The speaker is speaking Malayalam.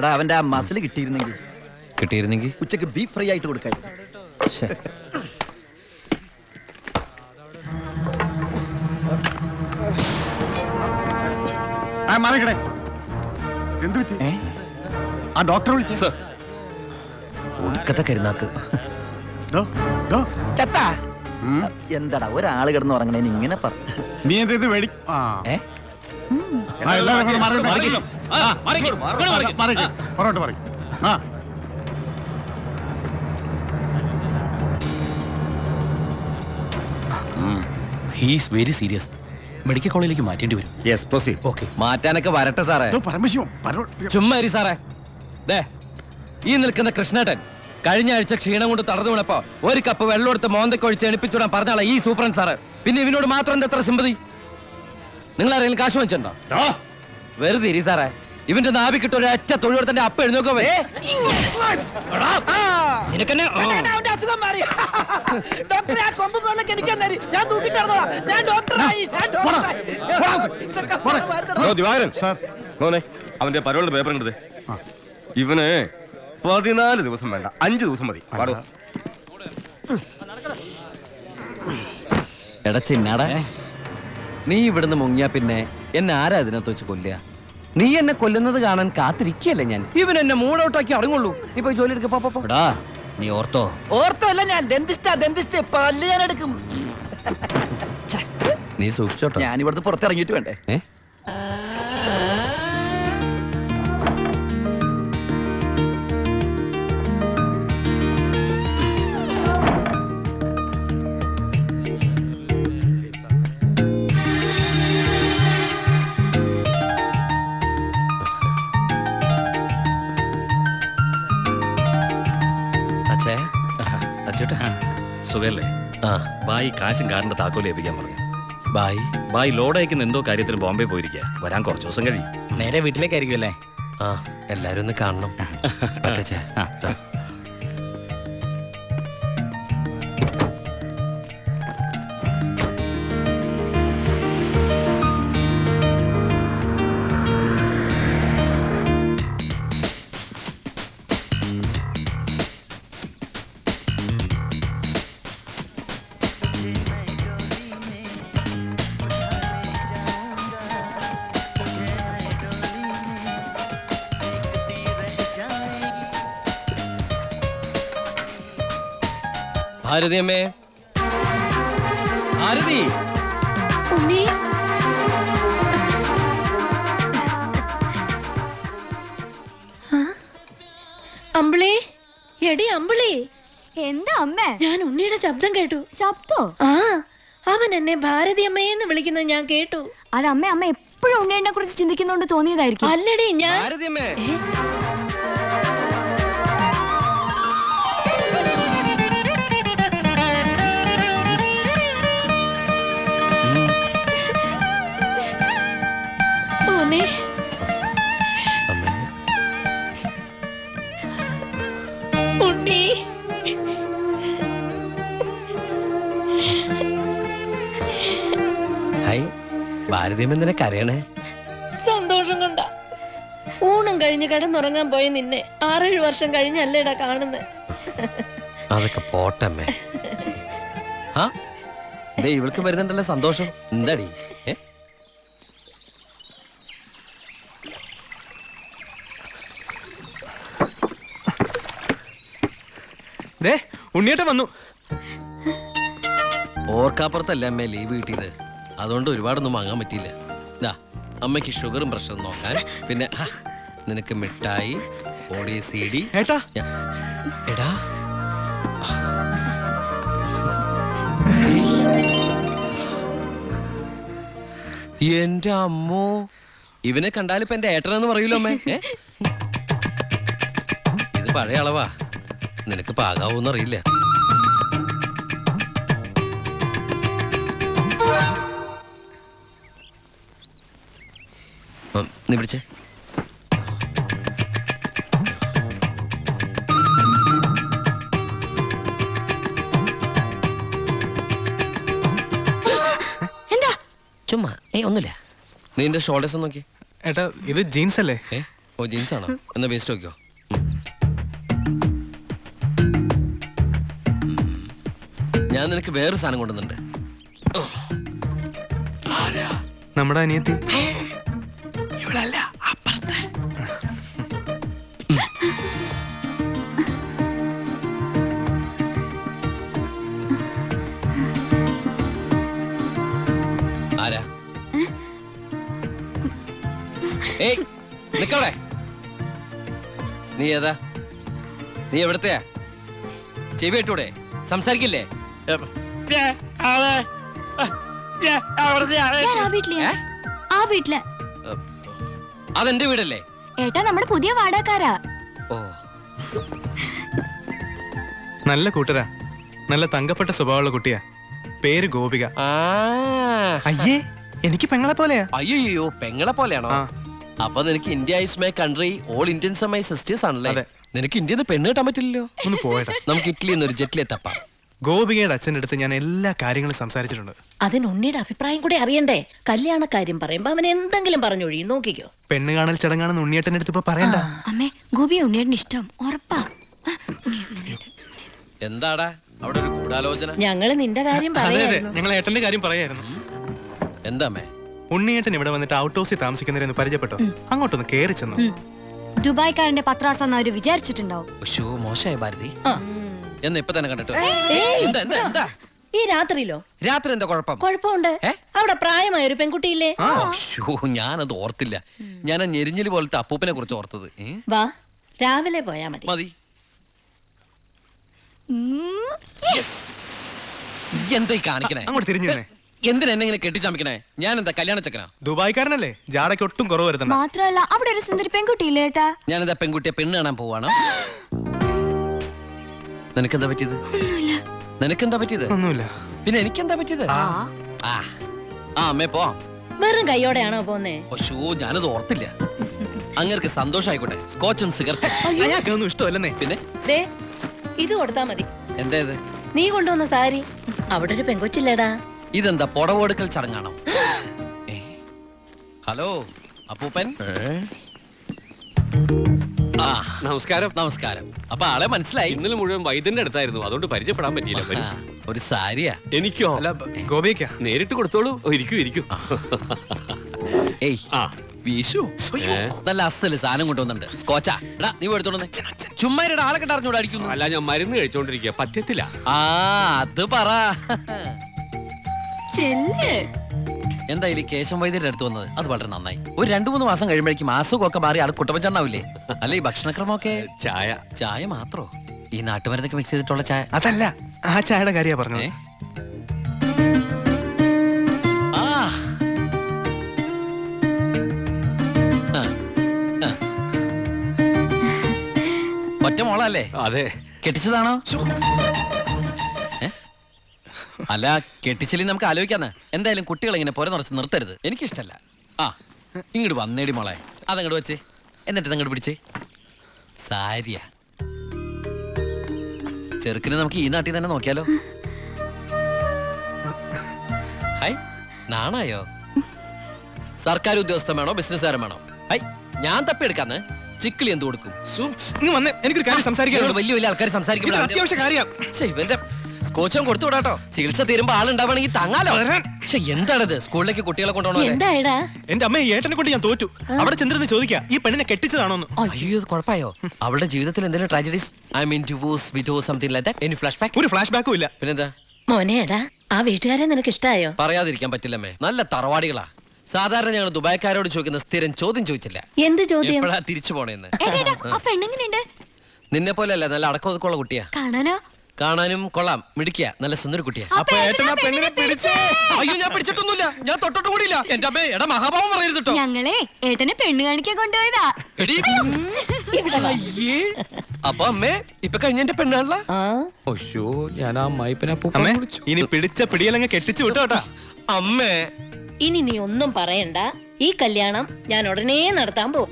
എടാ അവന്റെ ആ മസിൽ കിട്ടിയിരുന്നെങ്കിൽ. കിട്ടിയിരുന്നെങ്കിൽ? ഉച്ചയ്ക്ക് ബീഫ് ഫ്രൈ ആയിട്ട് കൊടുക്കായി ആ മാറിക്കടേ. എന്ത് പറ്റി? ആ ഡോക്ടറെ വിളിച്ചു. ഒടുക്കത്തെ കരുനാക്ക്. ഡോ, ഡോ. ചത്താ. എന്താടാ ഒരാൾ കിടന്ന് ഉറങ്ങണേന് ഇങ്ങനെ പറ. നീ എന്ത് ഇത് മേടി ആ. ഏ? മാറി നിൽക്ക്. ആ, ഹീസ് വെരി സീരിയസ് മെഡിക്കൽ കോളേജിലേക്ക് മാറ്റേണ്ടി വരും. യെസ് പ്രൊസീഡ് ഓക്കെ മാറ്റാനൊക്കെ വരട്ടെ സാറേ. ചുമ്മാ ഇരി സാറേ. ദേ ഈ നിൽക്കുന്ന കൃഷ്ണേട്ടൻ കഴിഞ്ഞ ആഴ്ച ക്ഷീണം കൊണ്ട് തളർന്നു വീണപ്പോ ഒരു കപ്പ് വെള്ളം എടുത്ത് മോന്തക്കൊഴിച്ച് എണിപ്പിച്ചുവിടാൻ പറഞ്ഞാളാ ഈ സൂപ്രൻ സാറ്. പിന്നെ ഇവനോട് മാത്രം എന്താ എത്ര സിമ്പതി നിങ്ങൾ ആരെങ്കിലും കാശ് വാങ്ങിച്ചിട്ടുണ്ടോ? വെറുതെ ഇരി സാറേ. ഇവന്റെ നാവിക്കിട്ട് ഒരു അറ്റ തൊഴിലെടുത്തിന്റെ അപ്പ എഴുന്നോക്കോ നിനക്കെന്നെ അവന്റെ അസുഖം മാറി. ഡോക്ടറെ ആ കൊമ്പും കൊള്ളൊക്കെ എനിക്ക് തന്നേര്. ഞാൻ. ഞാൻ ഡോക്ടറായി. ദിവാകരൻ. മോനെ അവന്റെ പരോളുടെ പേപ്പർ ഉണ്ട് ഇവന് പതിനാല് ദിവസം വേണ്ട. അഞ്ചു ദിവസം മതി. പാടോ നീ ഇവിടുന്ന് മുങ്ങിയാ പിന്നെ എന്നെ ആരാ അതിനകത്ത് വെച്ച് കൊല്ലുക? നീ എന്നെ കൊല്ലുന്നത് കാണാൻ കാത്തിരിക്കല്ലേ ഞാൻ? ഇവൻ എന്നെ മൂടൗട്ടാക്കി അടങ്ങുള്ളൂ നീ പോയി ജോലി എടുക്കാ. എടാ നീ ഓർത്തോ? ഓർത്തോല്ല ഞാൻ. ഡെന്റിസ്റ്റാ ഡെന്റിസ്റ്റ് പല്ല് ഞാൻ എടുക്കും. നീ സൂക്ഷിച്ചോട്ടോ. ഞാൻ ഇവിടുന്ന് പുറത്തിറങ്ങിയിട്ട് വേണ്ടേ? സുഖല്ലേ? ആ. ബായി കാശും കാറിന്റെ താക്കോൽ ഏൽപ്പിക്കാൻ പറഞ്ഞു. ബായ്? ബായി ലോഡ് അയക്കുന്ന എന്തോ കാര്യത്തിന് ബോംബെ പോയിരിക്കുക വരാൻ കുറച്ച് ദിവസം കഴിയും. നേരെ വീട്ടിലേക്കായിരിക്കും അല്ലേ ആ എല്ലാരും ഒന്ന് കാണണം. പറ്റച്ചേ. ആ. ഭാരതി അമ്മേ? ഭാരതി ഉണ്ണി? അമ്പിളി? എടി അമ്പിളി. എന്താ അമ്മേ? ഞാൻ ഉണ്ണിയുടെ ശബ്ദം കേട്ടു. ശബ്ദോ? ആ അവൻ എന്നെ ഭാരതി അമ്മയെന്ന് വിളിക്കുന്നത് ഞാൻ കേട്ടു. അത് അമ്മ അമ്മ എപ്പോഴും ഉണ്ണിയെ കുറിച്ച് ചിന്തിക്കുന്നോണ്ട് തോന്നിയതായിരിക്കും. അല്ലടി ഞാൻ ഭാരതി എന്തിനെ കരയണേ? സന്തോഷം കൊണ്ട. ഊണും കഴിഞ്ഞ് കിടന്നുറങ്ങാൻ പോയ നിന്നെ ആറേഴ് വർഷം കഴിഞ്ഞല്ലേടാ കാണുന്നത് അതൊക്കെ പോട്ടമ്മേ. ആ ദേ ഇവൾക്ക് വരുന്നുണ്ടല്ലോ സന്തോഷം. എന്താടി? ഏ? ദേ ഉണ്ണിയേട്ടൻ വന്നു. ഓർക്കാപ്പുറത്തല്ലേ അമ്മേ ലീവ് കിട്ടിയത്? അതുകൊണ്ട് ഒരുപാടൊന്നും വാങ്ങാൻ പറ്റിയില്ല. ദാ അമ്മയ്ക്ക് ഷുഗറും പ്രഷറും നോക്കാൻ. പിന്നെ ഹാ, നിനക്ക് മിഠായി ഓടി സി ഡി ഏട്ടാ. എടാ. എന്റെ അമ്മോ. ഇവനെ കണ്ടാലിപ്പോ എന്റെ ഏട്ടനെന്ന് പറയൂലോ അമ്മേ? ഏ? ഇത് പഴയ അളവാ. നിനക്ക് പാകാവൂന്ന് നീ പിടിച്ചേ. എന്താ? ചുമ്മാ ഏ ഒന്നുമില്ല. നീ എന്റെ ഷോൾഡേഴ്സ് നോക്കി. ഏട്ടാ ഇത് ജീൻസ് അല്ലേ? ഏ ഓ ജീൻസ് ആണോ? എന്നാ വേസ്റ്റ് നോക്കിയോ ഞാൻ നിനക്ക് വേറൊരു സാധനം കൊണ്ടുവന്നുണ്ട് നമ്മുടെ അനിയത്തി. ആരാ? ഏയ് നിക്കവിടെ. നീ ഏതാ? നീ എവിടത്തെയാ? ചെവി ഇട്ടൂടെ? സംസാരിക്കില്ലേ? ഞാൻ ആ വീട്ടിലെയാ ആ വീട്ടിൽ. അതെന്റെ വീടല്ലേ? ഏട്ടാ നമ്മുടെ പുതിയ വാടകക്കാരാ. ഓ. നല്ല കൂട്ടരാ. നല്ല തങ്കപ്പെട്ട സ്വഭാവമുള്ള കുട്ടിയാ. പേര് ഗോപിക. ആ. അയ്യേ എനിക്ക് പെങ്ങളെ പോലെയാ. അയ്യോ പെങ്ങളെ പോലെയാണോ? ആ. അപ്പൊ നിനക്ക് India is my country all Indians my sisters ആണല്ലേ? അതെ. നിനക്ക് ഇന്ത്യന്ന് പെണ്ണ് കിട്ടാൻ പറ്റില്ലല്ലോ? ഒന്ന് പോയടാ. നമുക്ക് ഇറ്റലിയിൽ നിന്ന് ഒരു ജെറ്റിലെ തപ്പാം. ഗോപികയുടെ അച്ഛന്റെ അടുത്ത് ഞാൻ എല്ലാ കാര്യങ്ങളും സംസാരിച്ചിട്ടുണ്ട്. അതിന് ഉണ്ണിയുടെ അഭിപ്രായം കൂടി അറിയണ്ടേ? കല്യാണ കാര്യം പറയുമ്പോ അവൻ എന്തെങ്കിലും പറഞ്ഞൊഴിയും. നോക്കിക്കോ. പെണ്ണ് കാണൽ ചടങ്ങാണെന്ന് ഉണ്ണിയേട്ടന്റെ അടുത്ത് ഇപ്പൊ പറയണ്ട. അമ്മേ ഗോപിയ ഉണ്ണിയേട്ടന് ഇഷ്ടം. ഉറപ്പാ. എന്താടാ? അവിടെ ഒരു ഗൂഢാലോചന. ഞങ്ങൾ നിന്റെ കാര്യം അതെ അതെ. പറയായിരുന്നു. ഞങ്ങൾ ഏട്ടന്റെ കാര്യം പറയായിരുന്നു. എന്താ അമ്മേ? ഉണ്ണിയേട്ടൻ ഇവിടെ വന്നിട്ട് ഔട്ട് ഹൗസിൽ താമസിക്കുന്നവരെന്ന് പരിചയപ്പെട്ടോ? അങ്ങോട്ടൊന്ന് കേറി ചെന്നു. ദുബായ്ക്കാരന്റെ പത്രാസം അവർ വിചാരിച്ചിട്ടുണ്ടാവും. ഉഷോ മോശമായ ഭാരതി. ആ. എന്ന് ഇപ്പൊ തന്നെ കണ്ടിട്ട്? എന്താ എന്താ എന്താ? ഈ രാത്രിയിലോ? രാത്രി എന്താ കുഴപ്പം? കുഴപ്പമുണ്ട്. ഏ? അവിടെ പ്രായമായ ഒരു പെൺകുട്ടിയില്ലേ? അയ്യോ ഞാനത് ഓർത്തില്ല. ഞാൻ ആ ഞെരിഞ്ഞിൽ പോലത്തെ അപ്പൂപ്പനെ കുറിച്ച് ഓർത്തത്. ഏ? വാ രാവിലെ പോയാ മതി. മതി. ഈ കാണിക്കണേ? അങ്ങോട്ട് തിരിഞ്ഞു നിന്നേ എന്തിനാ എന്നെ ഇങ്ങനെ കെട്ടിച്ചമിക്കണേ ഞാൻ എന്താ കല്യാണ ചക്കനാ ദുബായ്ക്കാരനല്ലേ? ജാടയ്ക്ക് ഒട്ടും കുറവ് മാത്രമല്ല അവിടെ ഒരു സുന്ദരി പെൺകുട്ടിയില്ലേ ഏട്ടാ? ഞാൻ എന്താ പെൺകുട്ടിയെ പെണ്ണ് കാണാൻ പോവാണ്? നിനക്കെന്താ പറ്റിയത്? ഒന്നുമില്ല. നിനക്കെന്താ പറ്റിയത്? ഒന്നുമില്ല. പിന്നെ എനിക്കെന്താ പറ്റിയത്? ആ. ആ. അമ്മേ പോ. വെറും കൈയോടെയാണോ പോന്നേ? ഞാനത് ഓർത്തില്ല. അങ്ങർക്ക് സന്തോഷായിക്കോട്ടെ. സ്കോച്ചും സിഗരറ്റും. അയാൾക്കൊന്നും ഇഷ്ടമല്ലെന്നേ. പിന്നെ? ദേ ഇത് കൊടുത്താ മതി. എന്തേത്? ഇത് നീ കൊണ്ടുവന്ന സാരി. അവിടെ ഒരു പെങ്കൊച്ചില്ലേടാ. ഇതെന്താ പുടവെടുക്കൽ ചടങ്ങാണോ? ഹലോ അപ്പൂപ്പൻ? ആ നമസ്കാരം. നമസ്കാരം. അപ്പൊ ആളെ മനസ്സിലായി. ഇന്നലെ മുഴുവൻ വൈദ്യന്റെ അടുത്തായിരുന്നു. അതുകൊണ്ട് പരിചയപ്പെടാൻ പറ്റിയില്ല. ഒരു സാരിയാ. എനിക്കോ? അല്ല ഗോപിക നേരിട്ട് കൊടുത്തോളൂ. ഓ, ഇരിക്കൂ ഇരിക്കൂ. ഏയ്. ആ. നല്ല അസ്ഥൽ സാധനം കൊണ്ടുവന്നുണ്ട് സ്കോച്ചാ എടാ നീ എടുത്തോണ്ട് ചുമ്മാ ഇരടാ, ആളെ അടിക്കുന്നു. അല്ല ഞാൻ മരുന്ന് കഴിച്ചോണ്ടിരിക്കുക പറ്റത്തില്ല ആ അത് പറ. ചെല്ല്. എന്തായാലും കേശം വൈദ്യരുടെ അടുത്ത് വന്നത്? അത് വളരെ നന്നായി. ഒരു രണ്ടു മൂന്ന് മാസം കഴിയുമ്പോഴേക്കും അസുഖമൊക്കെ മാറി ആൾ കുട്ടപ്പച്ചണ്ടാവില്ലേ അല്ല ഈ ഭക്ഷണക്രമമൊക്കെ? ചായ. ചായ മാത്രോ? ഈ നാട്ടുമരുന്നൊക്കെ മിക്സ് ചെയ്തിട്ടുള്ള ചായ. അതല്ല ആ ചായയുടെ കാര്യ പറഞ്ഞത്. ഏ? മോളല്ലേ അതെ. കെട്ടിച്ചതാണോ? അല്ല കെട്ടിച്ചില്ല നമുക്ക് ആലോചിക്കാന്ന്. എന്തായാലും കുട്ടികൾ ഇങ്ങനെ പുര നിറച്ച് നിർത്തരുത്. എനിക്കിഷ്ടല്ല. ആ ഇങ്ങോട്ട് വന്നേടി മോളെ. അതങ്ങോട്ട് വെച്ചേ. എന്നിട്ട് അങ്ങോട്ട് പിടിച്ചേ. സാരിയാ. ചെറുക്കിനെ നമുക്ക് ഈ നാട്ടിൽ തന്നെ നോക്കിയാലോ? ഹൈ നാണായോ? സർക്കാർ ഉദ്യോഗസ്ഥൻ വേണോ? ബിസിനസ്സുകാരൻ വേണോ? ഹൈ ഞാൻ തപ്പിയെടുക്കാന്ന്. ചിക്കിളി എന്ത് കൊടുക്കും? സു, ഇങ്ങ് വന്നേ എനിക്കൊരു കാര്യം സംസാരിക്കാനുണ്ട് വലിയ വലിയ ആൾക്കാർ സംസാരിക്കുമ്പോൾ അത്യാവശ്യ കാര്യം. ഇവന്റെ കോച്ചും കൊടുത്തു വിടാട്ടോ. ചികിത്സ തീരുമ്പോ ആളുണ്ടാവണമെങ്കിൽ തങ്ങാലോ. പക്ഷെ എന്താണത്? സ്കൂളിലേക്ക് കുട്ടികളെ കൊണ്ടുപോകണോ എന്റെ അമ്മ ഏട്ടനെ കൊണ്ട് ഞാൻ തോറ്റു. അവിടെ ചെന്നിരുന്ന് ചോദിക്കാം ഈ പെണ്ണിനെ കെട്ടിച്ചതാണോന്ന്? അയ്യോ കുഴപ്പമായോ? അവളുടെ ജീവിതത്തിൽ എന്തെങ്കിലും tragedies I mean divorce widows something like that any flash back ഒരു ഫ്ലാഷ് ബാക്കും ഇല്ല. പിന്നെന്താ? മോനേടാ ആ വീട്ടുകാരെ നിനക്ക് ഇഷ്ടായോ? പറയാതിരിക്കാൻ പറ്റില്ലമ്മേ. നല്ല തറവാടികളാ. സാധാരണ ഞങ്ങൾ ദുബായ്ക്കാരോട് ചോദിക്കുന്ന സ്ഥിരം ചോദ്യം ചോദിച്ചില്ല. എന്ത് ചോദ്യം? എപ്പോഴാ തിരിച്ചു പോണേന്ന്? പെണ്ണെങ്ങനെയുണ്ട് നിന്നെ പോലെ അല്ല നല്ല അടക്കം അടക്കമൊതുക്കമുള്ള കുട്ടിയാ. കാണാനോ? കാണാനും കൊള്ളാം മിടിക്കുക നല്ല സുന്ദര കുട്ടിയാ. അപ്പൊ ഏട്ടൻ ആ പെണ്ണിനെ പിടിച്ചേ അയ്യോ ഞാൻ പിടിച്ചിട്ടൊന്നുമില്ല. ഞാൻ തൊട്ടിട്ട് കൂടിയില്ല. എന്റെ അമ്മേ എടാ മഹാഭാവം പറയരുത് കേട്ടോ ഞങ്ങളെ ഏട്ടനെ പെണ്ണ് കാണിക്കാൻ കൊണ്ടുപോയതാ. എടി അയ്യേ. അപ്പൊ അമ്മേ ഇപ്പൊ കഴിഞ്ഞ എന്റെ പെണ്ണാണല്ല. ആ. ഒശോ ഞാൻ ആ ഇനി പിടിച്ച പിടിയല്ലെങ്കിൽ കെട്ടിച്ചു വിട്ടോട്ടാ അമ്മേ ഇനി നീ ഒന്നും പറയണ്ട. ഈ കല്യാണം ഞാൻ ഉടനെ നടത്താൻ പോകും